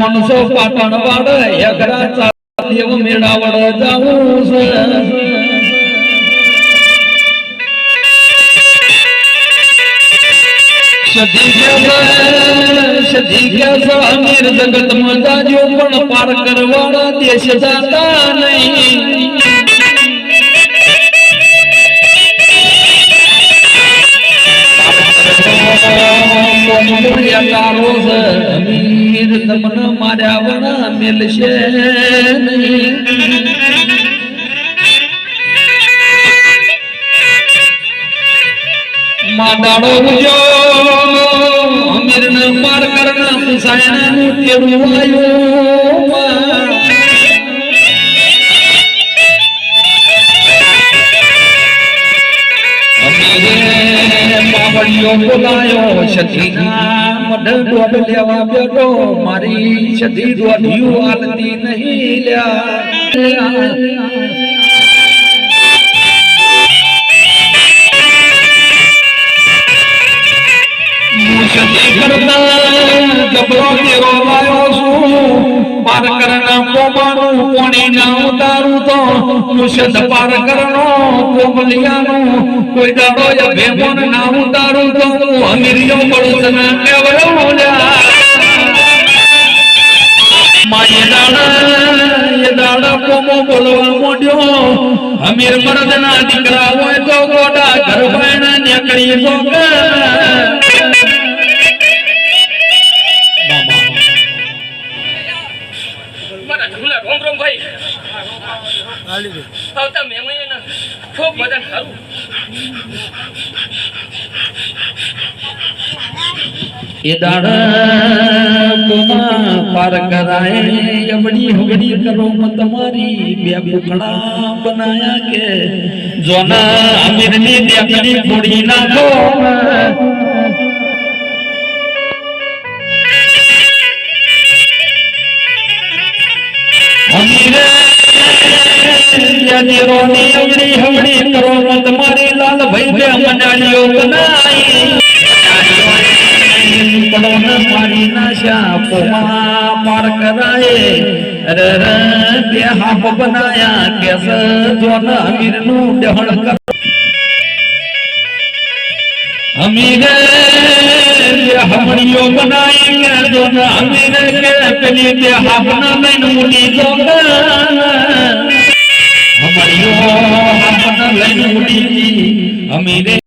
मनसो पाटण वाड या घराचा देव मेडावड जाऊस जगत मजा जीव पण पार करवाडा. देश जाता नाही. અમીર તમને માર્યા વણ મેલશે માદાડો ઉજો અમીર ને પાર કરના પુસાયણા નું તેડું બાવળિયો બોલાયો સતીના મઢ દોઢ લેવા બેઠો, મારી સતી દોઢિયું હાલતી નહીં લ્યા. પાર કરના પોમાનું કોણી ના ઉતારું તો મુશદ પાર કરનો પોમલિયાનું કોઈ દાડો ય ભેમોન ના ઉતારું તો હું અમીરિયો બળદ ના અમીર મરદ ના દીકરા હોય તો ગોડા ઘર નીકળી રોમ ભાઈ. આવતા ખૂબ બધા સારું એ દાડા કોમા પાર કરાય એવડી હગડી કરો તમારી બે બુકડા બનાયા કે. જોના અમીરની દેકડી ફોડી નાખો. અમીરે યાની રોની અવડી હવડી કરો મત મારી લાલ ભાઈ બે મનાળીઓ બનાઈ. નાશા પોમા પાર કરાયે અરે રે બે હાફ બનાયા કેસ જોન અમીરનું ડહણ કર અમીરે બે હમણીઓ બનાઈ કે જોન અમીરે કે પેલી બે હાફ ના લઈને મુડી જોગ હમણીઓ હાફ ના લઈને અમીરે